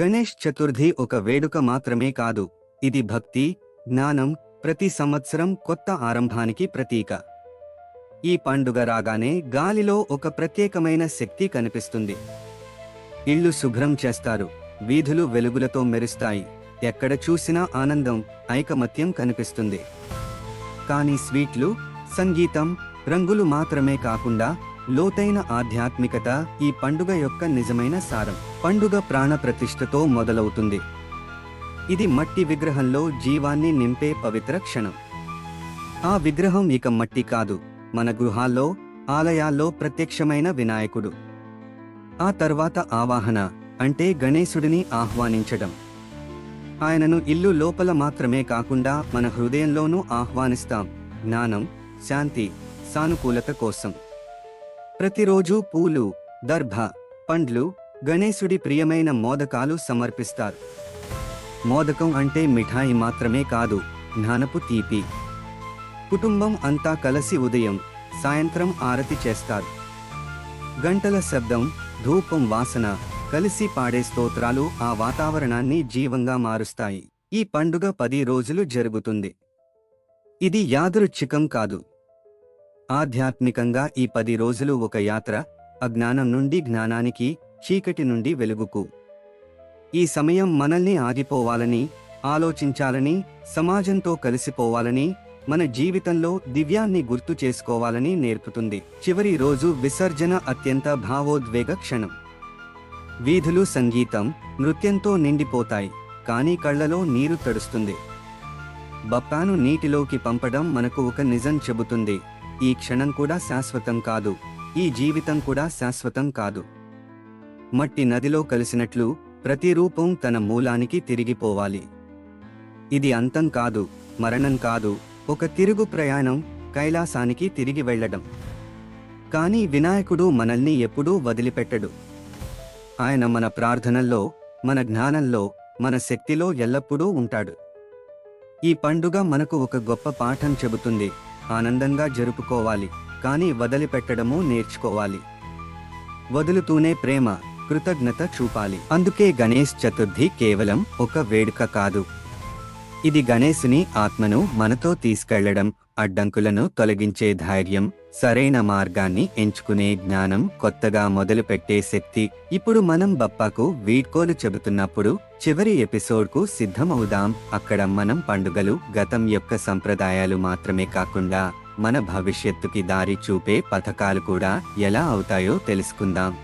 గణేష్ చతుర్థి ఒక వేడుక మాత్రమే కాదు. ఇది భక్తి జ్ఞానం ప్రతి సంవత్సరం కొత్త ఆరంభానికి ప్రతీక. ఈ పండుగ రాగానే గాలిలో ఒక ప్రత్యేకమైన శక్తి కనిపిస్తుంది. ఇళ్ళు శుభ్రం చేస్తారు వీధులు వెలుగులతో మెరుస్తాయి ఎక్కడ చూసినా ఆనందం ఐకమత్యం కనిపిస్తుంది. కానీ స్వీట్లు సంగీతం రంగులు మాత్రమే కాకుండా లోతైన ఆధ్యాత్మికత ఈ పండుగ యొక్క నిజమైన సారం. పండుగ ప్రాణ ప్రతిష్ఠతో మొదలవుతుంది. ఇది మట్టి విగ్రహంలో జీవాన్ని నింపే పవిత్ర క్షణం. ఆ విగ్రహం ఇక మట్టి కాదు. మన గృహాల్లో ఆలయాల్లో ప్రత్యక్షమైన వినాయకుడు. ఆ తర్వాత ఆవాహన అంటే గణేశుడిని ఆహ్వానించడం. ఆయనను ఇల్లు లోపల మాత్రమే కాకుండా మన హృదయంలోనూ ఆహ్వానిస్తాం. జ్ఞానం శాంతి సానుకూలత కోసం. ప్రతిరోజు పూలు దర్భ పండ్లు గణేశుడి ప్రియమైన మోదకాలు సమర్పిస్తారు. మోదకం అంటే మిఠాయి మాత్రమే కాదు జ్ఞానపు తీపి. కుటుంబం అంతా కలిసి ఉదయం సాయంత్రం ఆరతి చేస్తారు. గంటల శబ్దం ధూపం వాసన కలిసి పాడే స్తోత్రాలు ఆ వాతావరణాన్ని జీవంగా మారుస్తాయి. ఈ పండుగ పది రోజులు జరుగుతుంది. ఇది యాదృచ్ఛికం కాదు. ఆధ్యాత్మికంగా ఈ పది రోజులు ఒక యాత్ర అజ్ఞానం నుండి జ్ఞానానికి చీకటి నుండి వెలుగుకు. ఈ సమయం మనల్ని ఆగిపోవాలని ఆలోచించాలని సమాజంతో కలిసిపోవాలని మన జీవితంలో దివ్యాన్ని గుర్తు చేసుకోవాలని నేర్పుతుంది. చివరి రోజు విసర్జన అత్యంత భావోద్వేగ క్షణం. వీధులు సంగీతం నృత్యంతో నిండిపోతాయి కానీ కళ్ళలో నీరు తడుస్తుంది. బప్పాను నీటిలోకి పంపడం మనకు ఒక నిజం చెబుతుంది. ఈ క్షణం కూడా శాశ్వతం కాదు. ఈ జీవితం కూడా శాశ్వతం కాదు. మట్టి నదిలో కలిసినట్లు ప్రతి రూపం తన మూలానికి తిరిగిపోవాలి. ఇది అంతం కాదు మరణం కాదు ఒక తిరుగు ప్రయాణం కైలాసానికి తిరిగి వెళ్ళడం. కానీ వినాయకుడు మనల్ని ఎప్పుడూ వదిలిపెట్టడు. ఆయన మన ప్రార్థనల్లో మన జ్ఞానంలో మన శక్తిలో ఎల్లప్పుడూ ఉంటాడు. ఈ పండుగ మనకు ఒక గొప్ప పాఠం చెబుతుంది. ఆనందంగా జరుపుకోవాలి కానీ వదిలిపెట్టడము నేర్చుకోవాలి. వదులుతూనే ప్రేమ కృతజ్ఞత చూపాలి. అందుకే గణేష్ చతుర్థి కేవలం ఒక వేడుక కాదు. ఇది గణేశుని ఆత్మను మనతో తీసుకెళ్ళడం అడ్డంకులను తొలగించే ధైర్యం సరైన మార్గాన్ని ఎంచుకునే జ్ఞానం కొత్తగా మొదలుపెట్టే శక్తి. ఇప్పుడు మనం బప్పాకు వీడ్కోలు చెబుతున్నప్పుడు చివరి ఎపిసోడ్కు సిద్ధమవుదాం. అక్కడ మనం పండుగలు గతం యొక్క సంప్రదాయాలు మాత్రమే కాకుండా మన భవిష్యత్తుకి దారి చూపే పథకాలు కూడా ఎలా అవుతాయో తెలుసుకుందాం.